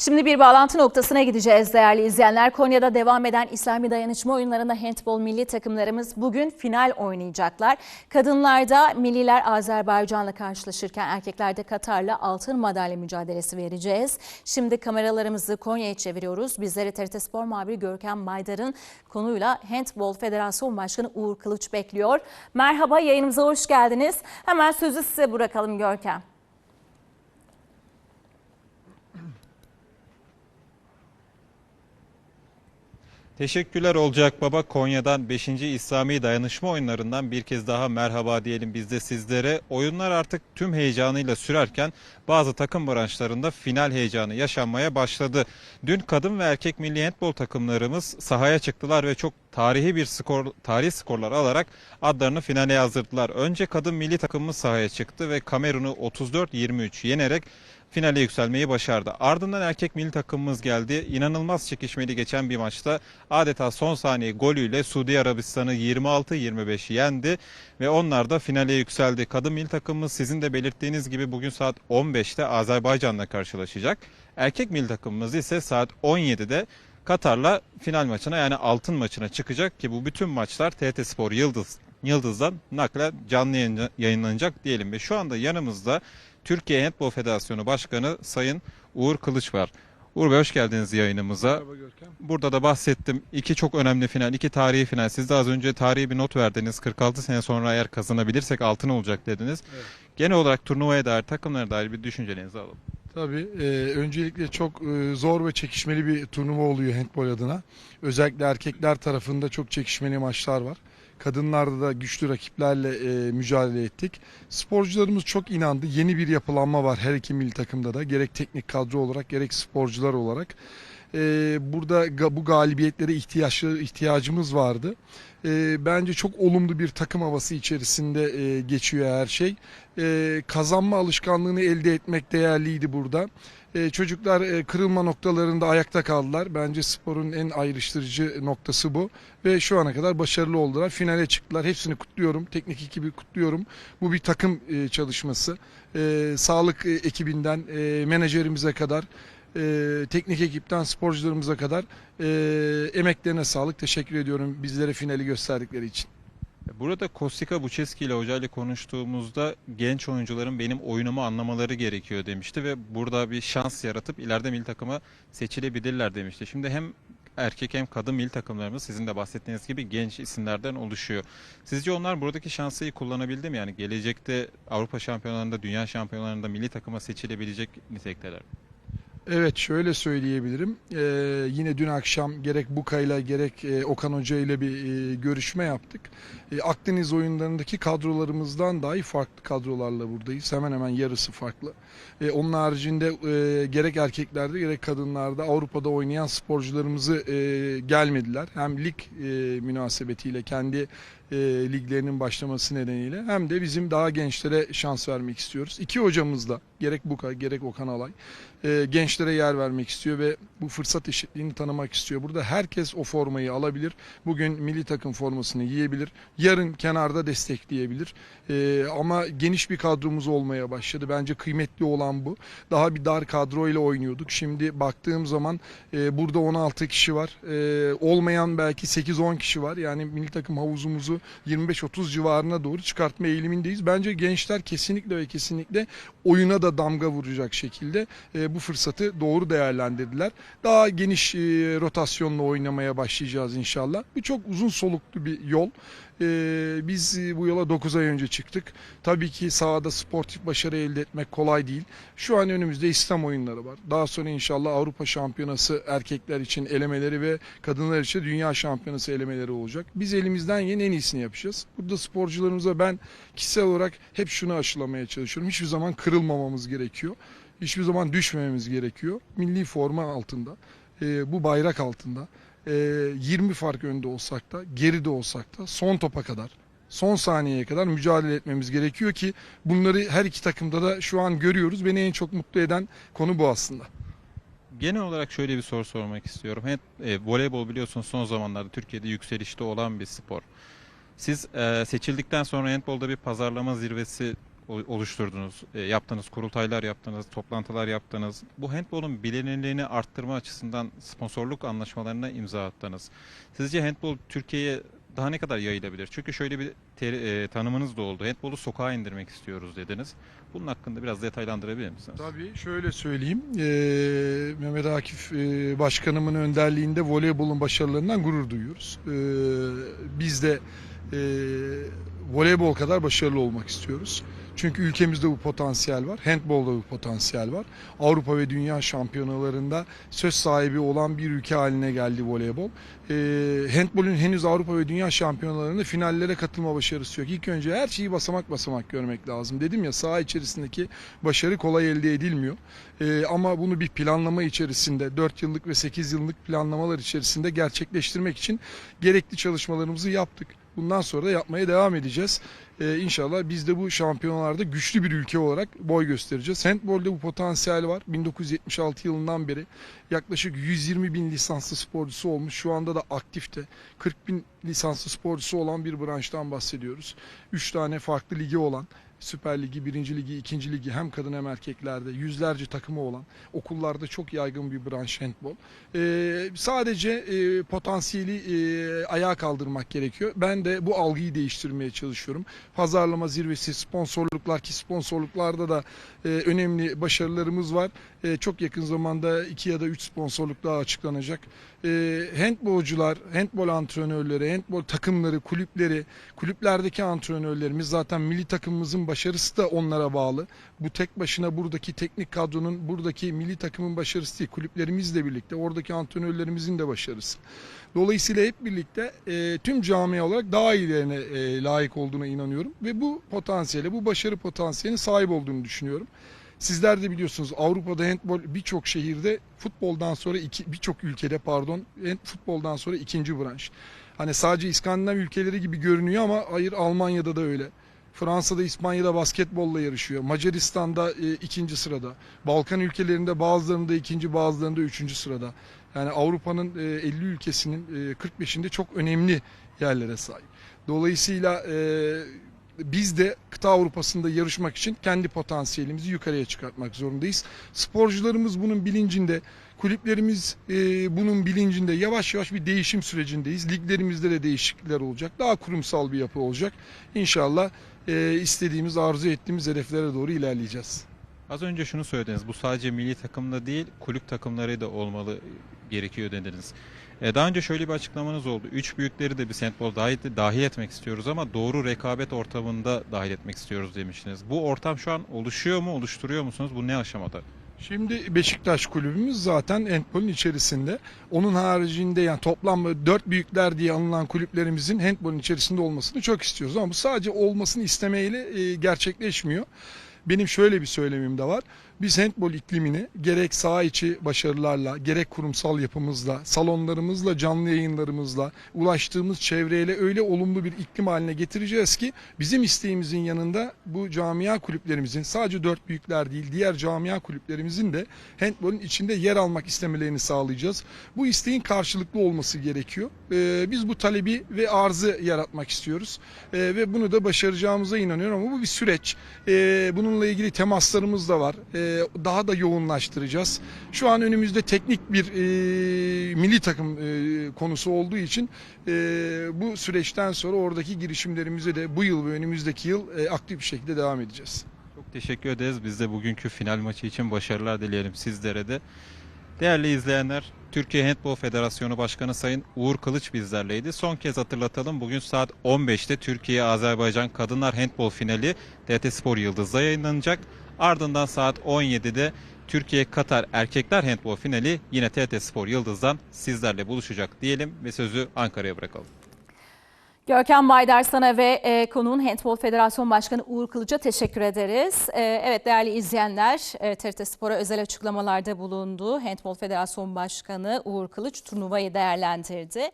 Şimdi bir bağlantı noktasına gideceğiz değerli izleyenler. Konya'da devam eden İslami dayanışma oyunlarında handbol milli takımlarımız bugün final oynayacaklar. Kadınlarda milliler Azerbaycan'la karşılaşırken erkeklerde Katar'la altın madalya mücadelesi vereceğiz. Şimdi kameralarımızı Konya'ya çeviriyoruz. Bizleri TRT Spor muhabiri Görkem Maydar'ın konuyla Handbol Federasyon Başkanı Uğur Kılıç bekliyor. Merhaba yayınımıza hoş geldiniz. Hemen sözü size bırakalım Görkem. Teşekkürler Olacak Baba Konya'dan 5. İslami Dayanışma Oyunlarından bir kez daha merhaba diyelim biz de sizlere. Oyunlar artık tüm heyecanıyla sürerken bazı takım branşlarında final heyecanı yaşanmaya başladı. Dün kadın ve erkek milli handbol takımlarımız sahaya çıktılar ve çok tarihi bir skor tarih skorlar alarak adlarını finale yazdırdılar. Önce kadın milli takımımız sahaya çıktı ve Kamerun'u 34-23 yenerek finale yükselmeyi başardı. Ardından erkek milli takımımız geldi. İnanılmaz çekişmeli geçen bir maçta adeta son saniye golüyle Suudi Arabistan'ı 26-25 yendi ve onlar da finale yükseldi. Kadın milli takımımız sizin de belirttiğiniz gibi bugün saat 15'te Azerbaycan'la karşılaşacak. Erkek milli takımımız ise saat 17'de Katar'la final maçına yani altın maçına çıkacak ki bu bütün maçlar TRT Spor Yıldız Yıldız'dan naklen canlı yayın- yayınlanacak diyelim ve şu anda yanımızda Türkiye Handbol Federasyonu Başkanı Sayın Uğur Kılıç var. Uğur Bey hoş geldiniz yayınımıza. Merhaba Görkem. Burada da bahsettim. iki çok önemli final, iki tarihi final. Siz de az önce tarihi bir not verdiniz. 46 sene sonra eğer kazanabilirsek altın olacak dediniz. Evet. Genel olarak turnuvaya dair, takımlara dair bir düşüncelerinizi alalım. Tabii e, öncelikle çok e, zor ve çekişmeli bir turnuva oluyor handbol adına. Özellikle erkekler tarafında çok çekişmeli maçlar var. Kadınlarda da güçlü rakiplerle e, mücadele ettik. Sporcularımız çok inandı. Yeni bir yapılanma var her iki milli takımda da. Gerek teknik kadro olarak gerek sporcular olarak. E, burada bu galibiyetlere ihtiyaçları ihtiyacımız vardı. E, bence çok olumlu bir takım havası içerisinde e, geçiyor her şey. E, kazanma alışkanlığını elde etmek değerliydi burada. E, çocuklar e, kırılma noktalarında ayakta kaldılar. Bence sporun en ayrıştırıcı noktası bu. Ve şu ana kadar başarılı oldular. Finale çıktılar. Hepsini kutluyorum. Teknik ekibi kutluyorum. Bu bir takım e, çalışması. E, sağlık ekibinden e, menajerimize kadar e, teknik ekipten sporcularımıza kadar e, emeklerine sağlık. Teşekkür ediyorum bizlere finali gösterdikleri için. Burada Kostika Buçeski ile hocayla konuştuğumuzda genç oyuncuların benim oyunumu anlamaları gerekiyor demişti ve burada bir şans yaratıp ileride milli takıma seçilebilirler demişti. Şimdi hem erkek hem kadın milli takımlarımız sizin de bahsettiğiniz gibi genç isimlerden oluşuyor. Sizce onlar buradaki şansı iyi kullanabildi mi? Yani gelecekte Avrupa şampiyonalarında, dünya şampiyonalarında milli takıma seçilebilecek nitelikteler. Evet şöyle söyleyebilirim. Ee, yine dün akşam gerek Buka'yla gerek e, Okan Hoca ile bir e, görüşme yaptık. E, Akdeniz oyunlarındaki kadrolarımızdan dahi farklı kadrolarla buradayız. Hemen hemen yarısı farklı. E, onun haricinde e, gerek erkeklerde gerek kadınlarda Avrupa'da oynayan sporcularımızı e, gelmediler. Hem lig e, münasebetiyle kendi e, liglerinin başlaması nedeniyle hem de bizim daha gençlere şans vermek istiyoruz. İki hocamız da gerek Buka gerek Okan Alay e, gençlere yer vermek istiyor ve bu fırsat eşitliğini tanımak istiyor. Burada herkes o formayı alabilir. Bugün milli takım formasını giyebilir. Yarın kenarda destekleyebilir. E, ama geniş bir kadromuz olmaya başladı. Bence kıymetli olan bu. Daha bir dar kadro ile oynuyorduk. Şimdi baktığım zaman e, burada 16 kişi var. E, olmayan belki 8-10 kişi var. Yani milli takım havuzumuzu 25-30 civarına doğru çıkartma eğilimindeyiz. Bence gençler kesinlikle ve kesinlikle oyuna da damga vuracak şekilde e, bu fırsatı doğru değerlendirdiler. Daha geniş e, rotasyonla oynamaya başlayacağız inşallah. Bu çok uzun soluklu bir yol. E, biz e, bu yola 9 ay önce çıktık. Tabii ki sahada sportif başarı elde etmek kolay değil. Şu an önümüzde İslam oyunları var. Daha sonra inşallah Avrupa Şampiyonası erkekler için elemeleri ve kadınlar için Dünya Şampiyonası elemeleri olacak. Biz elimizden gelen en iyisini yapacağız. Burada sporcularımıza ben kişisel olarak hep şunu aşılamaya çalışıyorum. Hiçbir zaman kırılmamamız gerekiyor. Hiçbir zaman düşmememiz gerekiyor. Milli forma altında, e, bu bayrak altında, e, 20 fark önde olsak da, geride olsak da son topa kadar, son saniyeye kadar mücadele etmemiz gerekiyor ki bunları her iki takımda da şu an görüyoruz. Beni en çok mutlu eden konu bu aslında. Genel olarak şöyle bir soru sormak istiyorum. Hem e, voleybol biliyorsunuz son zamanlarda Türkiye'de yükselişte olan bir spor. Siz e, seçildikten sonra handbolda bir pazarlama zirvesi oluşturdunuz, e, yaptınız, kurultaylar yaptınız, toplantılar yaptınız. Bu handbolun bilinirliğini arttırma açısından sponsorluk anlaşmalarına imza attınız. Sizce handbol Türkiye'ye daha ne kadar yayılabilir? Çünkü şöyle bir teri- e, tanımınız da oldu. Handbolu sokağa indirmek istiyoruz dediniz. Bunun hakkında biraz detaylandırabilir misiniz? Tabii şöyle söyleyeyim. Ee, Mehmet Akif e, Başkanımın önderliğinde voleybolun başarılarından gurur duyuyoruz. Ee, biz de e, voleybol kadar başarılı olmak istiyoruz. Çünkü ülkemizde bu potansiyel var. Handbolda bu potansiyel var. Avrupa ve dünya şampiyonalarında söz sahibi olan bir ülke haline geldi voleybol. Ee, handbolün henüz Avrupa ve dünya şampiyonalarında finallere katılma başarısı yok. İlk önce her şeyi basamak basamak görmek lazım. Dedim ya saha içerisindeki başarı kolay elde edilmiyor. Ee, ama bunu bir planlama içerisinde 4 yıllık ve 8 yıllık planlamalar içerisinde gerçekleştirmek için gerekli çalışmalarımızı yaptık. Bundan sonra da yapmaya devam edeceğiz. Ee, inşallah biz de bu şampiyonalarda güçlü bir ülke olarak boy göstereceğiz. Handbolde bu potansiyel var. 1976 yılından beri yaklaşık 120 bin lisanslı sporcusu olmuş. Şu anda da aktifte 40 bin lisanslı sporcusu olan bir branştan bahsediyoruz. 3 tane farklı ligi olan Süper Ligi, Birinci Ligi, İkinci Ligi hem kadın hem erkeklerde yüzlerce takımı olan okullarda çok yaygın bir branş handbol. Ee, sadece e, potansiyeli e, ayağa kaldırmak gerekiyor. Ben de bu algıyı değiştirmeye çalışıyorum. Pazarlama zirvesi, sponsorluklar ki sponsorluklarda da e, önemli başarılarımız var. E, çok yakın zamanda iki ya da üç sponsorluk daha açıklanacak. E, handbolcular, handbol antrenörleri, handbol takımları, kulüpleri, kulüplerdeki antrenörlerimiz zaten milli takımımızın başarısı da onlara bağlı. Bu tek başına buradaki teknik kadronun, buradaki milli takımın başarısı değil, kulüplerimizle birlikte oradaki antrenörlerimizin de başarısı. Dolayısıyla hep birlikte e, tüm cami olarak daha iyilerine e, layık olduğuna inanıyorum ve bu potansiyele, bu başarı potansiyeline sahip olduğunu düşünüyorum. Sizler de biliyorsunuz Avrupa'da handbol birçok şehirde futboldan sonra iki birçok ülkede pardon futboldan sonra ikinci branş. Hani sadece İskandinav ülkeleri gibi görünüyor ama hayır Almanya'da da öyle. Fransa'da, İspanya'da basketbolla yarışıyor. Macaristan'da e, ikinci sırada. Balkan ülkelerinde bazılarında ikinci, bazılarında üçüncü sırada. Yani Avrupa'nın e, 50 ülkesinin e, 45'inde çok önemli yerlere sahip. Dolayısıyla e, biz de kıta Avrupa'sında yarışmak için kendi potansiyelimizi yukarıya çıkartmak zorundayız. Sporcularımız bunun bilincinde, kulüplerimiz e, bunun bilincinde yavaş yavaş bir değişim sürecindeyiz. Liglerimizde de değişiklikler olacak. Daha kurumsal bir yapı olacak. İnşallah e, istediğimiz, arzu ettiğimiz hedeflere doğru ilerleyeceğiz. Az önce şunu söylediniz. Bu sadece milli takımda değil, kulüp takımları da olmalı gerekiyor dediniz. E, daha önce şöyle bir açıklamanız oldu. Üç büyükleri de biz handbol dahil, dahil etmek istiyoruz ama doğru rekabet ortamında dahil etmek istiyoruz demiştiniz. Bu ortam şu an oluşuyor mu, oluşturuyor musunuz? Bu ne aşamada? Şimdi Beşiktaş kulübümüz zaten handbolun içerisinde. Onun haricinde yani toplam dört büyükler diye anılan kulüplerimizin handbolun içerisinde olmasını çok istiyoruz. Ama bu sadece olmasını istemeyle e, gerçekleşmiyor. Benim şöyle bir söylemim de var. Biz handbol iklimini gerek saha içi başarılarla, gerek kurumsal yapımızla, salonlarımızla, canlı yayınlarımızla, ulaştığımız çevreyle öyle olumlu bir iklim haline getireceğiz ki bizim isteğimizin yanında bu camia kulüplerimizin sadece dört büyükler değil diğer camia kulüplerimizin de handbolun içinde yer almak istemelerini sağlayacağız. Bu isteğin karşılıklı olması gerekiyor. Ee, biz bu talebi ve arzı yaratmak istiyoruz. Ee, ve bunu da başaracağımıza inanıyorum ama bu bir süreç. Ee, bununla ilgili temaslarımız da var. Ee, daha da yoğunlaştıracağız. Şu an önümüzde teknik bir e, milli takım e, konusu olduğu için e, bu süreçten sonra oradaki girişimlerimize de bu yıl ve önümüzdeki yıl e, aktif bir şekilde devam edeceğiz. Çok teşekkür ederiz. Biz de bugünkü final maçı için başarılar dileyelim sizlere de. Değerli izleyenler, Türkiye Handbol Federasyonu Başkanı Sayın Uğur Kılıç bizlerleydi. Son kez hatırlatalım. Bugün saat 15'te Türkiye-Azerbaycan Kadınlar Handbol Finali TRT Spor Yıldız'da yayınlanacak. Ardından saat 17'de Türkiye-Katar Erkekler Handbol Finali yine TRT Spor Yıldız'dan sizlerle buluşacak diyelim ve sözü Ankara'ya bırakalım. Görkem Baydar sana ve e, konuğun Handbol Federasyon Başkanı Uğur Kılıç'a teşekkür ederiz. E, evet değerli izleyenler, e, TRT Spor'a özel açıklamalarda bulundu. Handbol Federasyon Başkanı Uğur Kılıç turnuvayı değerlendirdi.